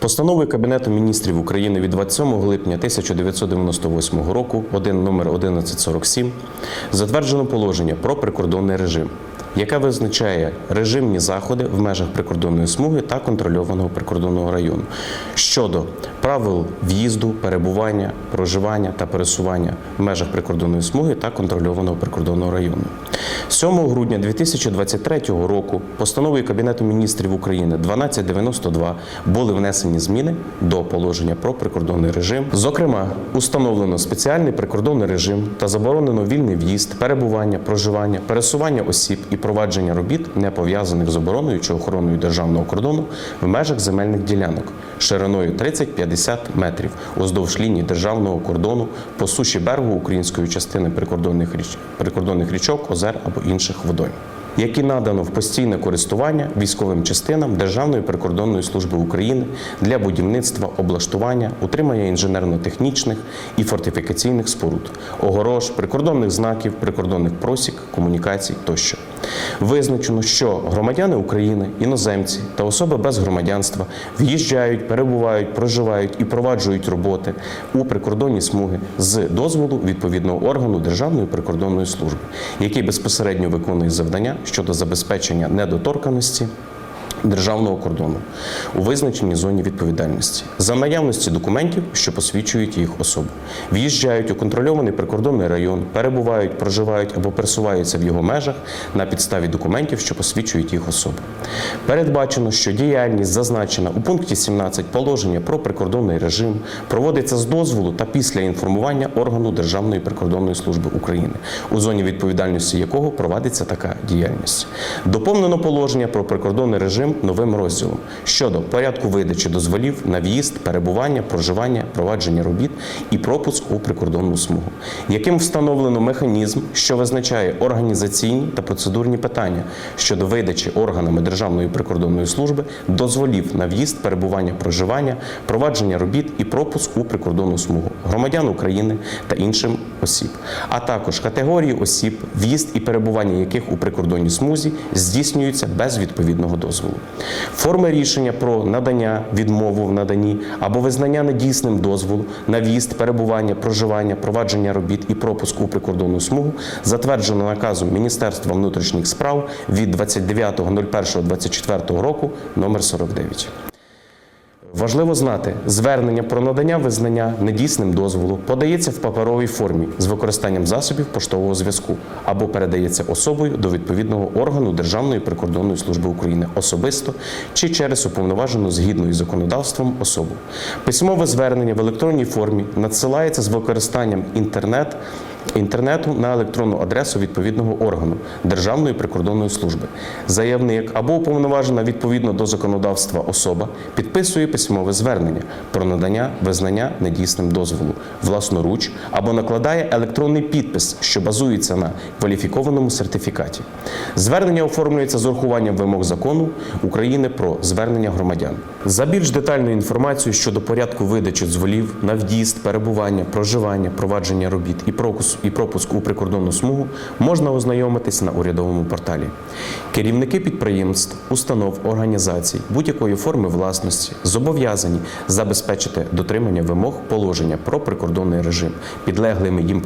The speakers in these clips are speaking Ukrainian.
Постановою Кабінету міністрів України від 27 липня 1998 року, один номер 1147, затверджено положення про прикордонний режим, яке визначає режимні заходи в межах прикордонної смуги та контрольованого прикордонного району щодо правил в'їзду, перебування, проживання та пересування в межах прикордонної смуги та контрольованого прикордонного району. 7 грудня 2023 року постановою Кабінету міністрів України 1292 були внесені зміни до положення про прикордонний режим. Зокрема, установлено спеціальний прикордонний режим та заборонено вільний в'їзд, перебування, проживання, пересування осіб і провадження робіт, не пов'язаних з обороною чи охороною державного кордону в межах земельних ділянок шириною 30-50 метрів уздовж лінії державного кордону по суші берегу української частини прикордонних річ прикордонних річок, озер або інших водойм. Які надано в постійне користування військовим частинам Державної прикордонної служби України для будівництва, облаштування, утримання інженерно-технічних і фортифікаційних споруд, огорож, прикордонних знаків, прикордонних просік, комунікацій тощо. Визначено, що громадяни України, іноземці та особи без громадянства в'їжджають, перебувають, проживають і проваджують роботи у прикордонні смуги з дозволу відповідного органу Державної прикордонної служби, який безпосередньо виконує завдання щодо забезпечення недоторканості. Державного кордону у визначеній зоні відповідальності за наявності документів, що посвідчують їх особу, в'їжджають у контрольований прикордонний район, перебувають, проживають або пересуваються в його межах на підставі документів, що посвідчують їх особу. Передбачено, що діяльність зазначена у пункті 17 положення про прикордонний режим проводиться з дозволу та після інформування органу Державної прикордонної служби України, у зоні відповідальності якого проводиться така діяльність. Доповнено положення про прикордонний режим новим розділом щодо порядку видачі дозволів на в'їзд, перебування, проживання, провадження робіт і пропуск у прикордонну смугу, яким встановлено механізм, що визначає організаційні та процедурні питання щодо видачі органами Державної прикордонної служби дозволів на в'їзд, перебування, проживання, провадження робіт і пропуск у прикордонну смугу громадян України та іншим осіб, а також категорії осіб, в'їзд і перебування яких у прикордонній смузі здійснюються без відповідного дозволу. Форми рішення про надання, відмову в наданні або визнання недійсним дозволу на в'їзд, перебування, проживання, провадження робіт і пропуск у прикордонну смугу затверджено наказом Міністерства внутрішніх справ від 29.01.24 року номер 49. Важливо знати, звернення про надання визнання недійсним дозволу подається в паперовій формі з використанням засобів поштового зв'язку або передається особою до відповідного органу Державної прикордонної служби України особисто чи через уповноважену згідно із законодавством особу. Письмове звернення в електронній формі надсилається з використанням інтернет. Інтернету на електронну адресу відповідного органу Державної прикордонної служби. Заявник або уповноважена відповідно до законодавства особа підписує письмове звернення про надання визнання недійсним дозволу власноруч або накладає електронний підпис, що базується на кваліфікованому сертифікаті. Звернення оформлюється з урахуванням вимог закону України про звернення громадян. За більш детальною інформацією щодо порядку видачі дозволів на в'їзд, перебування, проживання, провадження робіт і пропуск і пропуск у прикордонну смугу можна ознайомитись на урядовому порталі. Керівники підприємств, установ, організацій будь-якої форми власності зобов'язані забезпечити дотримання вимог положення про прикордонний режим підлеглими їм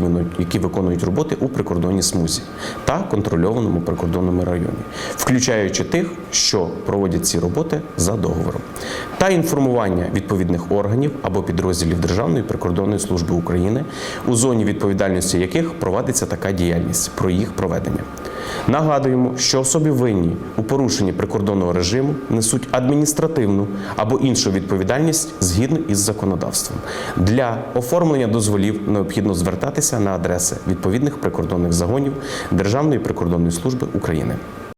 вину- які виконують роботи у прикордонній смузі та контрольованому прикордонному районі, включаючи тих, що проводять ці роботи за договором, та інформування відповідних органів або підрозділів Державної прикордонної служби України, у зоні відповідальності яких проводиться така діяльність про їх проведення. Нагадуємо, що особи винні у порушенні прикордонного режиму несуть адміністративну або іншу відповідальність згідно із законодавством. Для оформлення дозволів необхідно звертатися на адреси відповідних прикордонних загонів Державної прикордонної служби України.